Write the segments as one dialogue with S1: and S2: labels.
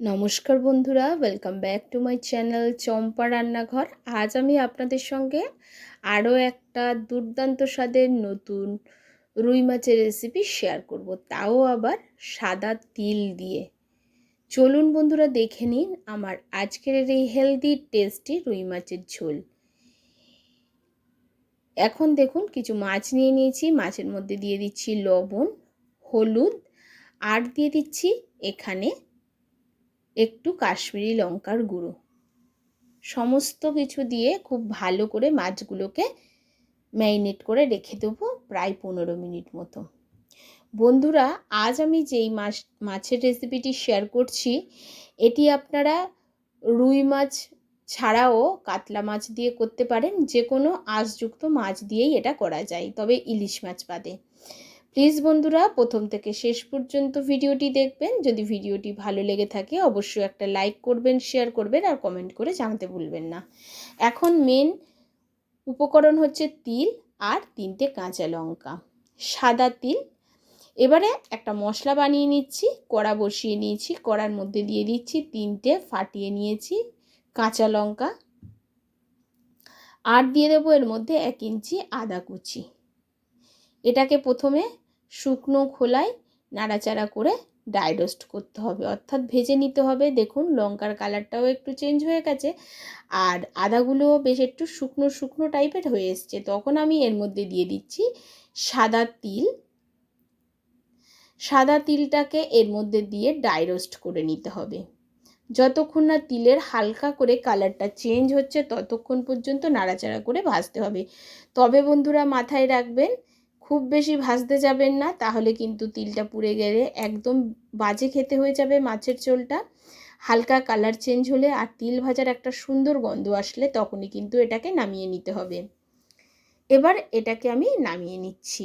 S1: নমস্কার বন্ধুরা welcome back to my channel Champa রান্নাঘর। আজ আমি আপনাদের সঙ্গে আরও একটা দুর্দান্ত স্বাদের নতুন রুই মাছের রেসিপি শেয়ার করব। তাও আবার সাদা তিল দিয়ে। চলুন বন্ধুরা, দেখে নিন আমার আজকের এই হেলদি টেস্টি রুই মাছের ঝোল। এখন দেখুন, কিছু মাছ নিয়ে নিয়েছি। মাছের মধ্যে দিয়ে দিচ্ছি লবণ, হলুদ, আর দিয়ে দিচ্ছি এখানে একটু কাশ্মীরি লঙ্কার গুঁড়ো। সমস্ত কিছু দিয়ে খুব ভালো করে মাছগুলোকে ম্যারিনেট করে রেখে দেবো প্রায় পনেরো মিনিট মতো। বন্ধুরা, আজ আমি যেই মাছ, মাছের রেসিপিটি শেয়ার করছি, এটি আপনারা রুই মাছ ছাড়াও কাতলা মাছ দিয়ে করতে পারেন। যে কোনো আঁশযুক্ত মাছ দিয়েই এটা করা যায়, তবে ইলিশ মাছ বাদে। প্লিজ বন্ধুরা, প্রথম থেকে শেষ পর্যন্ত ভিডিওটি দেখবেন। যদি ভিডিওটি ভালো লেগে থাকে, অবশ্যই একটা লাইক করবেন, শেয়ার করবেন আর কমেন্ট করে জানাতে ভুলবেন না। এখন মেন উপকরণ হচ্ছে তিল আর তিনটে কাঁচা লঙ্কা। সাদা তিল। এবারে একটা মশলা বানিয়ে নিচ্ছি, কড়া বসিয়ে নিয়েছি, কড়ার মধ্যে দিয়ে দিচ্ছি তিনটে, ফাটিয়ে নিয়েছি কাঁচা লঙ্কা। আর দিয়ে দেবো এর মধ্যে এক ইঞ্চি আদা কুচি। এটাকে প্রথমে শুকনো খোলায় নাড়াচাড়া করে ড্রাই রোস্ট করতে হবে। অর্থাৎ ভেজে নিতে হবে। দেখুন, লঙ্কার কালারটাও একটু চেঞ্জ হয়ে গেছে আর আদাগুলোও বেশ একটু শুকনো শুকনো টাইপের হয়ে এসছে। তখন আমি এর মধ্যে দিয়ে দিচ্ছি সাদা তিল। সাদা তিলটাকে এর মধ্যে দিয়ে ড্রাই রোস্ট করে নিতে হবে। যতক্ষণ না তিলের হালকা করে কালারটা চেঞ্জ হচ্ছে, ততক্ষণ পর্যন্ত নাড়াচাড়া করে ভাজতে হবে। তবে বন্ধুরা মাথায় রাখবেন খুব বেশি ভাজতে যাবেন না, তাহলে কিন্তু তিলটা পুড়ে গেলে একদম বাজে খেতে হয়ে যাবে মাছের ঝোলটা। হালকা কালার চেঞ্জ হলে আর তিল ভাজার একটা সুন্দর গন্ধ আসলে তখনই কিন্তু এটাকে নামিয়ে নিতে হবে। এবার এটাকে আমি নামিয়ে নিচ্ছি।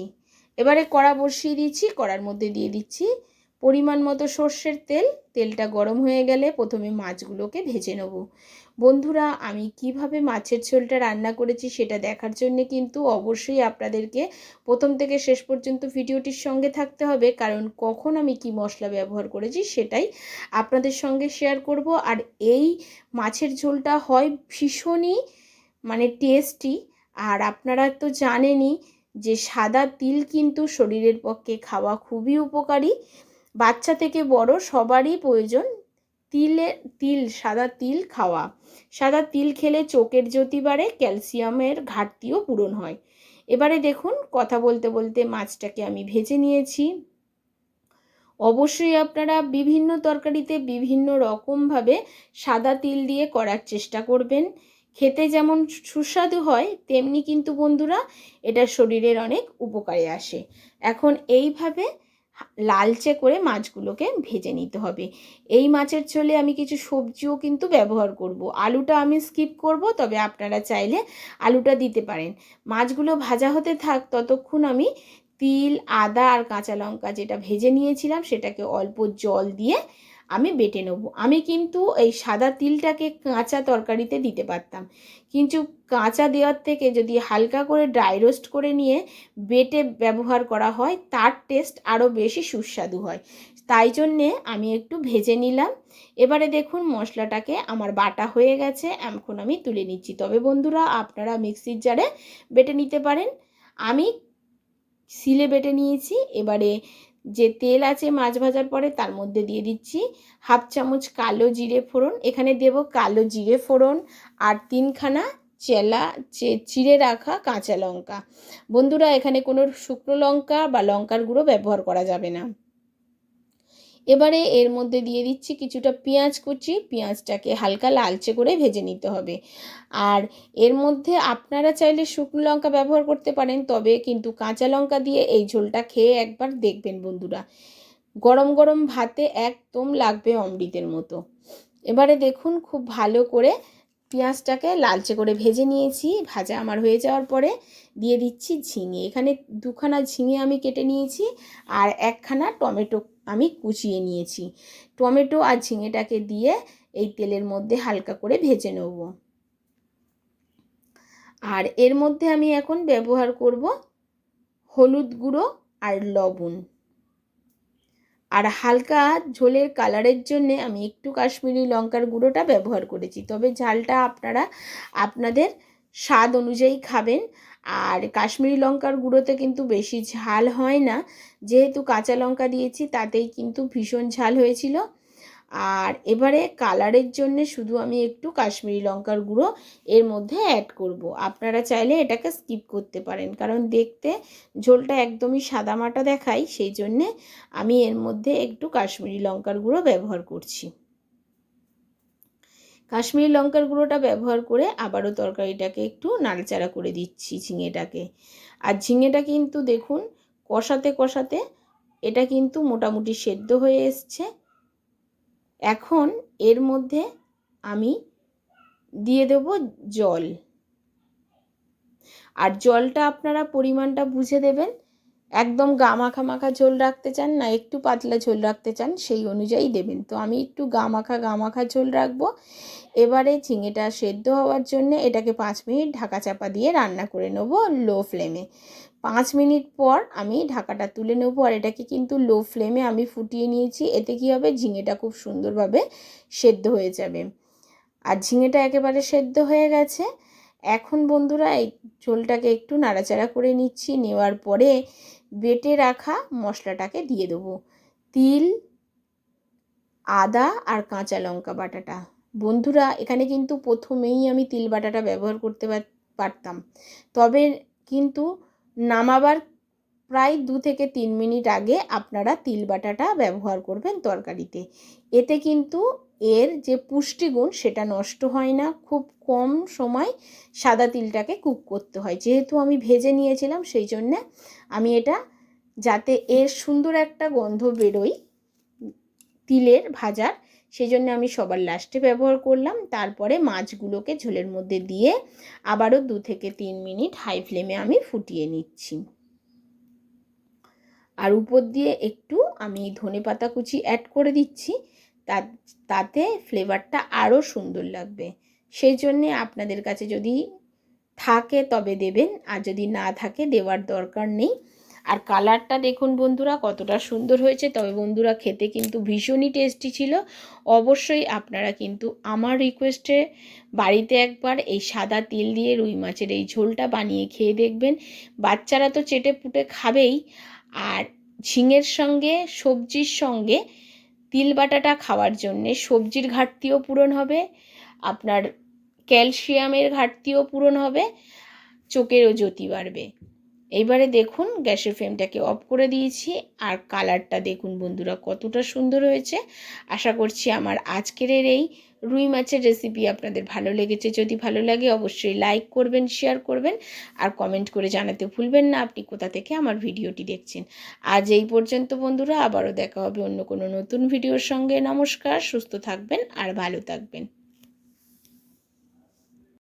S1: এবারে কড়া বসিয়ে দিচ্ছি কড়ার মধ্যে দিয়ে দিচ্ছি পরিমাণ মতো সর্ষের তেল। তেলটা গরম হয়ে গেলে প্রথমে মাছগুলোকে ভেজে নেব। বন্ধুরা, আমি কীভাবে মাছের ঝোলটা রান্না করেছি সেটা দেখার জন্য কিন্তু অবশ্যই আপনাদেরকে প্রথম থেকে শেষ পর্যন্ত ভিডিওটির সঙ্গে থাকতে হবে। কারণ কখন আমি কি মশলা ব্যবহার করেছি সেটাই আপনাদের সঙ্গে শেয়ার করব। আর এই মাছের ঝোলটা হয় ভীষণই মানে টেস্টি আর আপনারা তো জানেনই যে সাদা তিল কিন্তু শরীরের পক্ষে খাওয়া খুবই উপকারী। বাচ্চা থেকে বড় সবারই প্রয়োজন তিলে, তিল, সাদা তিল খাওয়া। সাদা তিল খেলে চোখের জ্যোতি বাড়ে, ক্যালসিয়ামের ঘাটতিও পূরণ হয়। এবারে দেখুন, কথা বলতে বলতে মাছটাকে আমি ভেজে নিয়েছি। অবশ্যই আপনারা বিভিন্ন তরকারিতে বিভিন্ন রকমভাবে সাদা তিল দিয়ে করার চেষ্টা করবেন। খেতে যেমন সুস্বাদু হয়, তেমনি কিন্তু বন্ধুরা, এটা শরীরের অনেক উপকারে আসে। এখন এইভাবে লালচে করে মাছগুলোকে ভেজে নিতে হবে এই মাছের ঝোলে আমি কিছু সবজিও কিন্তু ব্যবহার করব। আলুটা আমি স্কিপ করব, তবে আপনারা চাইলে আলুটা দিতে পারেন মাছগুলো ভাজা হতে থাক, ততক্ষণ আমি তিল, আদা আর কাঁচা লঙ্কা যেটা ভেজে নিয়েছিলাম, সেটাকে অল্প জল দিয়ে আমি বেটে নেব। আমি কিন্তু এই সাদা তিলটাকে কাঁচা তরকারিতে দিতে পারতাম। কিন্তু কাঁচা দেওয়ার থেকে যদি হালকা করে ড্রাই রোস্ট করে নিয়ে বেটে ব্যবহার করা হয়, তার টেস্ট আরও বেশি সুস্বাদু হয়। তাই জন্যে আমি একটু ভেজে নিলাম। এবারে দেখুন মশলাটাকে আমার বাটা হয়ে গেছে, এখন আমি তুলে নিচ্ছি। তবে বন্ধুরা, আপনারা মিক্সির জারে বেটে নিতে পারেন। আমি সিলে বেটে নিয়েছি। এবারে যে তেল আছে মাছ ভাজার পরে তার মধ্যে দিয়ে দিচ্ছি হাফ চামচ কালো জিরে ফোড়ন। এখানে দেব কালো জিরে ফোড়ন আর তিনখানা চেলা চিড়ে রাখা কাঁচা লঙ্কা। বন্ধুরা, এখানে কোনো শুকনো লঙ্কা বা লঙ্কার গুঁড়ো ব্যবহার করা যাবে না। এবারে এর মধ্যে দিয়ে দিচ্ছি কিছুটা পেঁয়াজ কুচি। পেঁয়াজটাকে হালকা লালচে করে ভেজে নিতে হবে। আর এর মধ্যে আপনারা চাইলে শুকনো লঙ্কা ব্যবহার করতে পারেন, তবে কিন্তু কাঁচা লঙ্কা দিয়ে এই ঝোলটা খেয়ে একবার দেখবেন বন্ধুরা। গরম গরম ভাতে একদম লাগবে অমৃতের মতো। এবারে দেখুন খুব ভালো করে পেঁয়াজটাকে লালচে করে ভেজে নিয়েছি। ভাজা আমার হয়ে যাওয়ার পরে দিয়ে দিচ্ছি ঝিঙে। এখানে দুখানা ঝিঙে আমি কেটে নিয়েছি আর একখানা টমেটো আমি কুচিয়ে নিয়েছি। টমেটো আর ঝিঙেটাকে দিয়ে এই তেলের মধ্যে হালকা করে ভেজে নেব। আর এর মধ্যে আমি এখন ব্যবহার করব হলুদ গুঁড়ো আর লবণ। আর হালকা ঝোলের কালারের জন্যে আমি একটু কাশ্মীরি লঙ্কার গুঁড়োটা ব্যবহার করেছি। তবে ঝালটা আপনারা, আপনাদের স্বাদ অনুযায়ী খাবেন। আর কাশ্মীরি লঙ্কার গুঁড়োতে কিন্তু বেশি ঝাল হয় না। যেহেতু কাঁচা লঙ্কা দিয়েছি, তাতেই কিন্তু ভীষণ ঝাল হয়েছিল। আর এবারে কালারের জন্য শুধু আমি একটু কাশ্মীরি লঙ্কার গুঁড়ো এর মধ্যে অ্যাড করব। আপনারা চাইলে এটাকে স্কিপ করতে পারেন, কারণ দেখতে ঝোলটা একদমই সাদামাটা দেখাই সেই জন্যে আমি এর মধ্যে একটু কাশ্মীরি লঙ্কার গুঁড়ো ব্যবহার করছি। কাশ্মীরি লঙ্কার গুঁড়োটা ব্যবহার করে আবারও তরকারিটাকে একটু নাড়াচাড়া করে দিচ্ছি ঝিঙেটাকে। আর ঝিঙেটা কিন্তু দেখুন, কষাতে কষাতে এটা কিন্তু মোটামুটি সেদ্ধ হয়ে এসছে। এখন এর মধ্যে আমি দিয়ে দেব জল। আর জলটা আপনারা পরিমাণটা বুঝে দেবেন। একদম গা মাখা মাখা ঝোল রাখতে চান না, একটু পাতলা ঝোল রাখতে চান, সেই অনুযায়ী দেবেন। তো আমি একটু গা মাখা গা মাখা ঝোল রাখব। এবারে ঝিঙেটা সেদ্ধ হওয়ার জন্য এটাকে পাঁচ মিনিট ঢাকা চাপা দিয়ে রান্না করে নেব লো ফ্লেমে। পাঁচ মিনিট পর আমি ঢাকাটা তুলে নেব আর এটাকে কিন্তু লো ফ্লেমে আমি ফুটিয়ে নিয়েছি, এতে কী হবে ঝিঙেটা খুব সুন্দরভাবে সেদ্ধ হয়ে যাবে। আর ঝিঙেটা একেবারে সেদ্ধ হয়ে গেছে। এখন বন্ধুরা এই ঝোলটাকে একটু নাড়াচাড়া করে নিচ্ছি, নেওয়ার পরে বেটে রাখা মশলাটাকে দিয়ে দেবো। তিল, আদা আর কাঁচা লঙ্কা বাটাটা। বন্ধুরা, এখানে কিন্তু প্রথমেই আমি তিল বাটাটা ব্যবহার করতে পারতাম। তবে কিন্তু নামাবার প্রায় দু থেকে তিন মিনিট আগে আপনারা তিল বাটাটা ব্যবহার করবেন তরকারিতে। এতে কিন্তু এর যে পুষ্টিগুণ সেটা নষ্ট হয় না। খুব কম সময় সাদা তিলটাকে কুক করতে হয়। যেহেতু আমি ভেজে নিয়েছিলাম, সেই জন্যে আমি এটা যাতে এর সুন্দর একটা গন্ধ বেরোই তিলের ভাজার, সেই জন্য আমি সবার লাস্টে ব্যবহার করলাম। তারপরে মাছগুলোকে ঝোলের মধ্যে দিয়ে আবারও দু থেকে তিন মিনিট হাই ফ্লেমে আমি ফুটিয়ে নিচ্ছি। আর উপর দিয়ে একটু আমি ধনে পাতা কুচি অ্যাড করে দিচ্ছি। তাতে ফ্লেভারটা আরও সুন্দর লাগবে। সেই জন্যে আপনাদের কাছে যদি থাকে তবে দেবেন, আর যদি না থাকে দেওয়ার দরকার নেই। আর কালারটা দেখুন বন্ধুরা, কতটা সুন্দর হয়েছে। তবে বন্ধুরা, খেতে কিন্তু ভীষণই টেস্টি ছিল। অবশ্যই আপনারা কিন্তু আমার রিকোয়েস্টে বাড়িতে একবার এই সাদা তিল দিয়ে রুই মাছের এই ঝোলটা বানিয়ে খেয়ে দেখবেন। বাচ্চারা তো চেটে পুটে খাবেই। আর ঝিঙের সঙ্গে, সবজির সঙ্গে তিল বাটাটা খাওয়ার জন্যে। সবজির ঘাটতিও পূরণ হবে, আপনার ক্যালসিয়ামের ঘাটতিও পূরণ হবে, চোখেরও জ্যোতি বাড়বে। এইবারে দেখুন গ্যাসের ফ্লেমটাকে অফ করে দিয়েছি, আর কালারটা দেখুন বন্ধুরা কতটা সুন্দর হয়েছে। আশা করছি আমার আজকের এই রুই মাছের রেসিপি আপনাদের ভালো লেগেছে, যদি ভালো লাগে অবশ্যই লাইক করবেন শেয়ার করবেন আর কমেন্ট করে জানাতে ভুলবেন না, আপনি কোথা থেকে আমার ভিডিওটি দেখছেন। আজ এই পর্যন্ত বন্ধুরা, আবারও দেখা হবে অন্য কোনো নতুন ভিডিওর সঙ্গে। নমস্কার, সুস্থ থাকবেন আর ভালো থাকবেন।